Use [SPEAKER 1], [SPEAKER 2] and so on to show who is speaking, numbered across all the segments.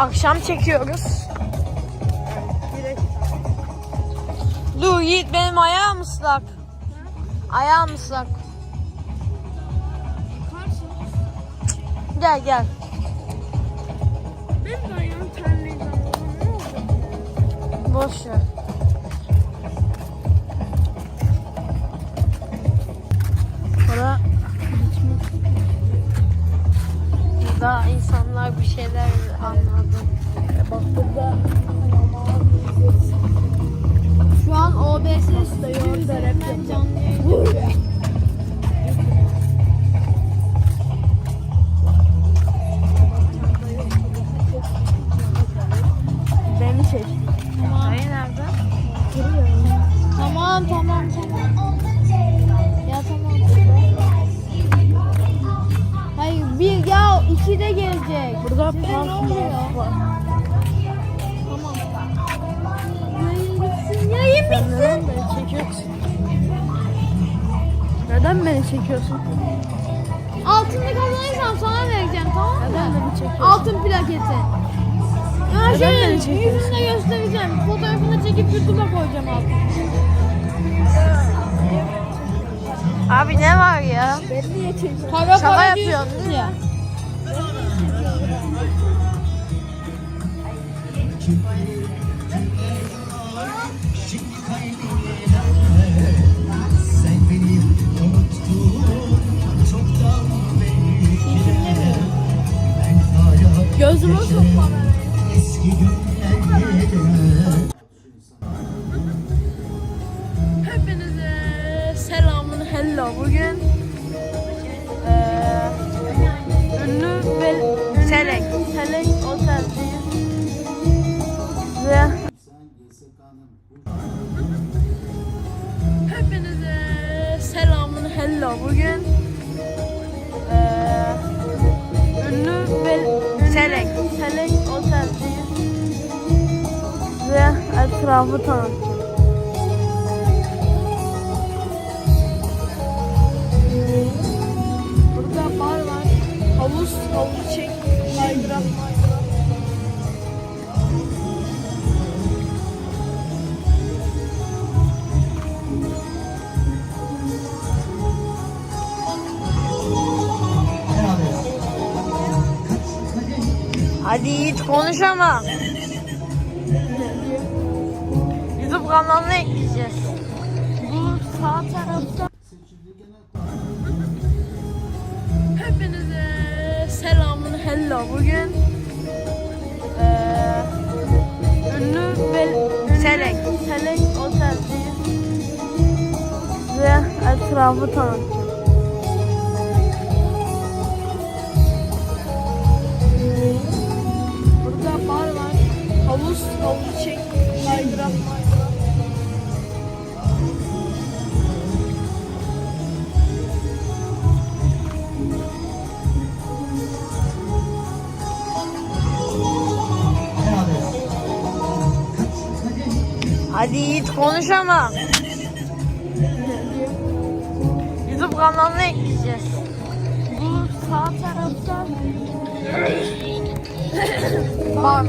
[SPEAKER 1] Akşam çekiyoruz. Dur Yiğit benim ayağım ıslak. Ayağım ıslak. Gel gel.
[SPEAKER 2] Benim de ayağım oldu?
[SPEAKER 1] Boş ver. Burada Burada insanlar bir şeyler anladı.
[SPEAKER 2] Bak burada şu an OBS. Orada rap yapacağım.
[SPEAKER 1] Neden beni çekiyorsun?
[SPEAKER 2] Altını kazanırsam sana vereceğim tamam mı?
[SPEAKER 1] Neden beni çekiyorsun?
[SPEAKER 2] Altın plaketi. Ya
[SPEAKER 1] Neden
[SPEAKER 2] şöyle
[SPEAKER 1] beni çekiyorsun?
[SPEAKER 2] yüzünde göstereceğim. Fotoğrafını çekip YouTube'a koyacağım altın.
[SPEAKER 1] Abi ne var ya?
[SPEAKER 2] Para
[SPEAKER 1] Şaka
[SPEAKER 2] para
[SPEAKER 1] yapıyorsun
[SPEAKER 2] ya.
[SPEAKER 3] Sen
[SPEAKER 1] hello. Bugün eee ünlü ve Selek, Selek Otel'deyiz. Ve Hepinize selamun hello. Bugün eee ünlü ve Selek, Selek Otel'deyiz. Ve etrafı tanıtacağım. Havuz, havuz çek, kaydırak. Hadi Yiğit konuş ama. YouTube kanalına ekleyeceğiz. Bu sağ tarafta. Hepinize selamun hello. Bugün eee ünlü ve Selek, Selek Otel'deyiz. Ve etrafı tanıtacağım. Burada bar var. Havuz, havuz çek, kaydırak, maydırak. Hadi Yiğit konuş ama. YouTube kanalına ekleyeceğiz. Bu sağ tarafta Var.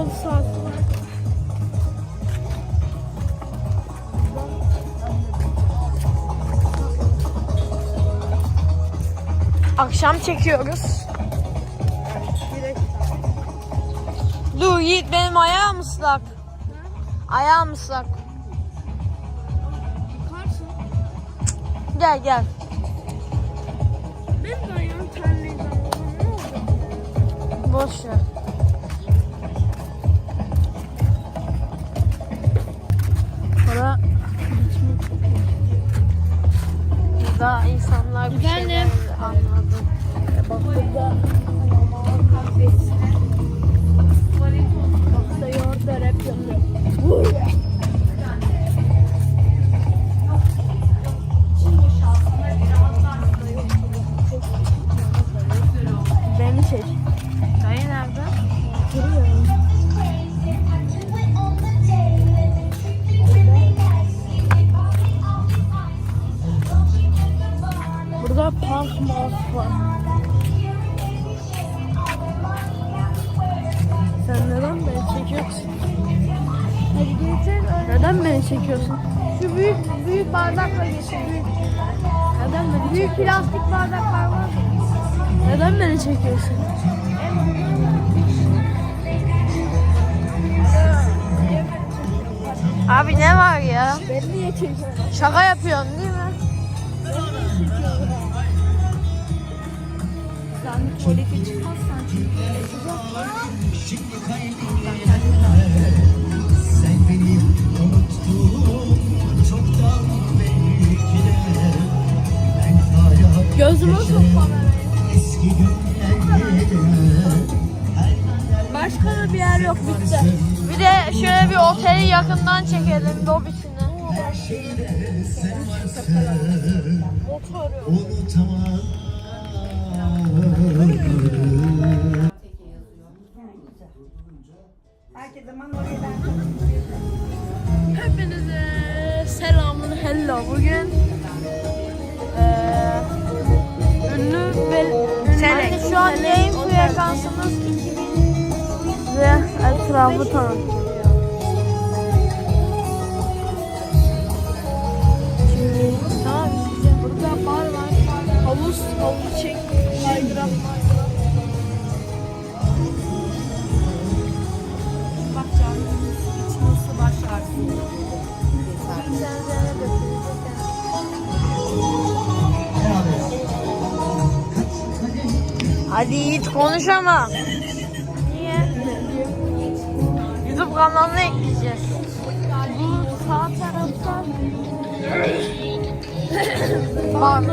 [SPEAKER 1] Var. Akşam çekiyoruz.
[SPEAKER 4] Dur Yiğit benim ayağım ıslak. Ayağım ıslak. Gel gel.
[SPEAKER 1] Benim de ayağım terliydi?
[SPEAKER 4] Boş ver. Para Burada insanlar bir şeyler anladı.
[SPEAKER 1] Bak burada kahvesi. Bak da yoğurda rap yapıyor. Mark var. Sen neden beni çekiyorsun?
[SPEAKER 4] Hadi getir.
[SPEAKER 1] Neden beni çekiyorsun?
[SPEAKER 4] Şu büyük büyük bardakla getir. Büyük,
[SPEAKER 1] Neden beni
[SPEAKER 4] büyük plastik bardaklar var.
[SPEAKER 1] Neden beni çekiyorsun?
[SPEAKER 4] Abi ne var ya?
[SPEAKER 1] Beni niye çekiyorsun?
[SPEAKER 4] Şaka yapıyorsun değil mi?
[SPEAKER 1] Sen tuvalete çıkmazsan
[SPEAKER 2] Şimdi kalbimde Sen beni unuttun Çoktan belki de Ben hayat
[SPEAKER 1] Gözüme sok kamerayı.
[SPEAKER 2] Eski günlerde
[SPEAKER 1] Başka da bir yer yok bitti.
[SPEAKER 4] Bir de şöyle bir oteli yakından çekelim lobisini.
[SPEAKER 2] Her şeyde sen varsın
[SPEAKER 1] Motoru.
[SPEAKER 2] Unutamam
[SPEAKER 1] Hepinize selamun hello. Bugün eee ünlü ve
[SPEAKER 4] Yani şu an yayın frekansımız 2000
[SPEAKER 1] ve etrafı tanıtıyor.
[SPEAKER 4] Hadi Yiğit konuş ama. Niye? YouTube kanalına ekleyeceğiz.
[SPEAKER 1] Bu sağ tarafta
[SPEAKER 4] Bak.